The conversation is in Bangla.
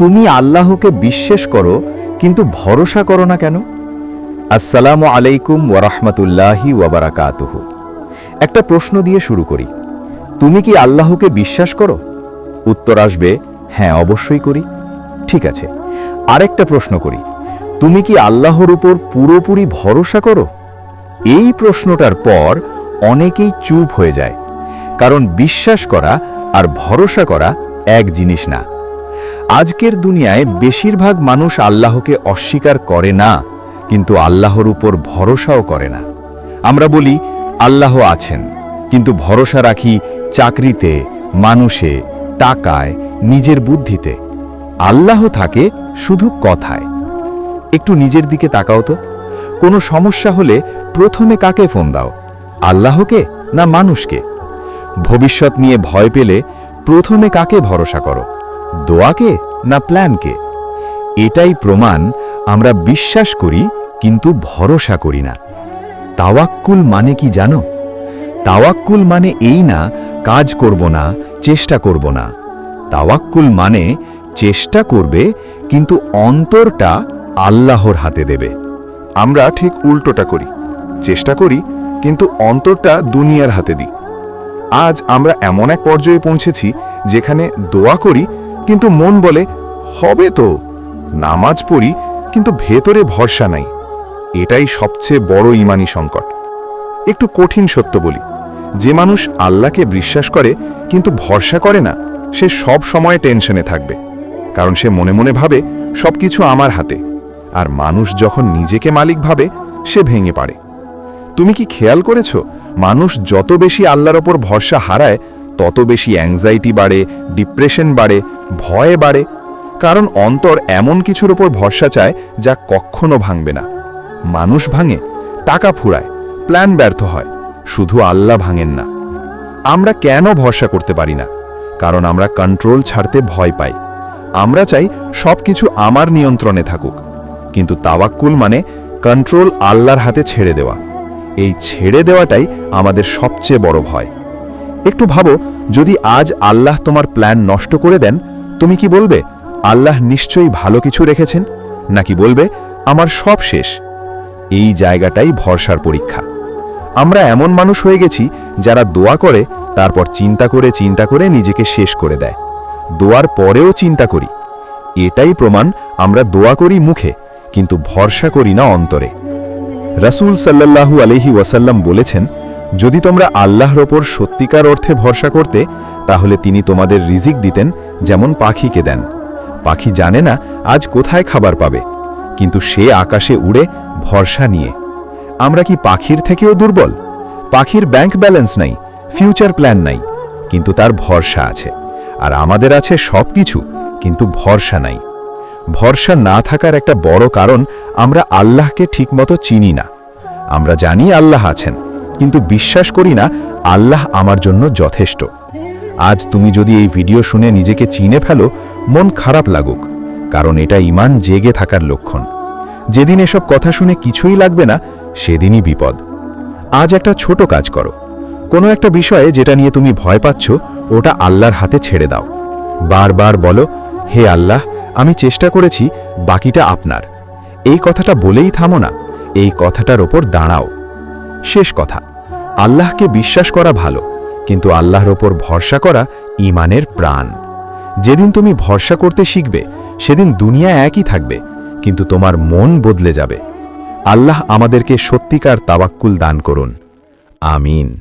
তুমি আল্লাহকে বিশ্বাস করো, কিন্তু ভরসা করো না কেন? আসসালামু আলাইকুম ওয়ারহমতুল্লাহি ওয়াবারাকাতুহ একটা প্রশ্ন দিয়ে শুরু করি। তুমি কি আল্লাহকে বিশ্বাস করো? উত্তর আসবে হ্যাঁ অবশ্যই করি। ঠিক আছে, আরেকটা প্রশ্ন করি। তুমি কি আল্লাহর উপর পুরোপুরি ভরসা করো? এই প্রশ্নটার পর অনেকেই চুপ হয়ে যায়, কারণ বিশ্বাস করা আর ভরসা করা এক জিনিস না। আজকের দুনিয়ায় বেশিরভাগ মানুষ আল্লাহকে অস্বীকার করে না, কিন্তু আল্লাহর উপর ভরসাও করে না। আমরা বলি, আল্লাহ আছেন, কিন্তু ভরসা রাখি চাকরিতে, মানুষে, টাকায়, নিজের বুদ্ধিতে। আল্লাহ থাকে শুধু কথায়। একটু নিজের দিকে তাকাও তো। কোনো সমস্যা হলে প্রথমে কাকে ফোন দাও, আল্লাহকে না মানুষকে? ভবিষ্যৎ নিয়ে ভয় পেলে প্রথমে কাকে ভরসা করো, দোয়াকে না প্ল্যানকে। এটাই প্রমাণ আমরা বিশ্বাস করি কিন্তু ভরসা করি না। তাওয়াক্কুল মানে কি জানো? তাওয়াক্কুল মানে এই না, কাজ করব না, চেষ্টা করব না। তাওয়াক্কুল মানে চেষ্টা করবে কিন্তু অন্তরটা আল্লাহর হাতে দেবে। আমরা ঠিক উল্টোটা করি। চেষ্টা করি কিন্তু অন্তরটা দুনিয়ার হাতে দিই। আজ আমরা এমন এক পর্যায়ে পৌঁছেছি যেখানে দোয়া করি কিন্তু মন বলে, হবে তো। নামাজ পড়ি, কিন্তু ভেতরে ভরসা নাই। এটাই সবচেয়ে বড় ইমানি সংকট। একটু কঠিন সত্য বলি, যে মানুষ আল্লাহকে বিশ্বাস করে, কিন্তু ভরসা করে না, সে সব সময় টেনশনে থাকবে। কারণ সে মনে মনে ভাবে, সবকিছু আমার হাতে। আর মানুষ যখন নিজেকে মালিক ভাবে, সে ভেঙে পারে তুমি কি খেয়াল করেছ, মানুষ যত বেশি আল্লাহর ওপর ভরসা হারায় তত বেশি অ্যাংজাইটি বাড়ে ডিপ্রেশন বাড়ে, ভয়ে বাড়ে। কারণ অন্তর এমন কিছুর ওপর ভরসা চায় যা কখনো ভাঙবে না। মানুষ ভাঙে, টাকা ফুরায় প্ল্যান ব্যর্থ হয়, শুধু আল্লাহ ভাঙেন না। আমরা কেন ভরসা করতে পারি না? কারণ আমরা কন্ট্রোল ছাড়তে ভয় পাই। আমরা চাই সবকিছু আমার নিয়ন্ত্রণে থাকুক। কিন্তু তাওয়াক্কুল মানে কন্ট্রোল আল্লাহর হাতে ছেড়ে দেওয়া। এই ছেড়ে দেওয়াটাই আমাদের সবচেয়ে বড় ভয়। একটু ভাবো, যদি আজ আল্লাহ তোমার প্ল্যান নষ্ট করে দেন, তুমি কি বলবে, আল্লাহ নিশ্চয়ই ভালো কিছু রেখেছেন? নাকি বলবে, আমার সব শেষ? এই জায়গাটাই ভরসার পরীক্ষা। আমরা এমন মানুষ হয়ে গেছি, যারা দোয়া করে, তারপর চিন্তা করে চিন্তা করে নিজেকে শেষ করে দেয়। দোয়ার পরেও চিন্তা করি। এটাই প্রমাণ আমরা দোয়া করি মুখে, কিন্তু ভরসা করি না অন্তরে। রাসূল সাল্লাল্লাহু আলহি ওয়াসাল্লাম বলেছেন যদি তোমরা আল্লাহর ওপর সত্যিকার অর্থে ভরসা করতে, তাহলে তিনি তোমাদের রিজিক দিতেন যেমন পাখিকে দেন। পাখি জানে না আজ কোথায় খাবার পাবে, কিন্তু সে আকাশে উড়ে ভরসা নিয়ে। আমরা কি পাখির থেকেও দুর্বল? পাখির ব্যাংক ব্যালেন্স নাই, ফিউচার প্ল্যান নাই, কিন্তু তার ভরসা আছে। আর আমাদের আছে সব কিছু কিন্তু ভরসা নাই। ভরসা না থাকার একটা বড় কারণ আমরা আল্লাহকে ঠিকমতো চিনি না। আমরা জানি আল্লাহ আছেন। কিন্তু বিশ্বাস করি না, আল্লাহ আমার জন্য যথেষ্ট। আজ তুমি যদি এই ভিডিও শুনে নিজেকে চিনে ফেলো, মন খারাপ লাগুক, কারণ এটা ইমান জেগে থাকার লক্ষণ। যেদিন এসব কথা শুনে কিছুই লাগবে না, সেদিনই বিপদ। আজ একটা ছোট কাজ করো। কোনো একটা বিষয়ে যেটা নিয়ে তুমি ভয় পাচ্ছ, ওটা আল্লাহর হাতে ছেড়ে দাও। বারবার বলো, হে আল্লাহ, আমি চেষ্টা করেছি, বাকিটা আপনার। এই কথাটা বলেই থামো না, এই কথাটার ওপর দাঁড়াও। শেষ কথা। আল্লাহকে বিশ্বাস করা ভালো, কিন্তু আল্লাহর ওপর ভরসা করা ইমানের প্রাণ। যেদিন তুমি ভরসা করতে শিখবে, সেদিন দুনিয়া একই থাকবে, কিন্তু তোমার মন বদলে যাবে। আল্লাহ আমাদেরকে সত্যিকার তাবাক্কুল দান করুন। আমিন।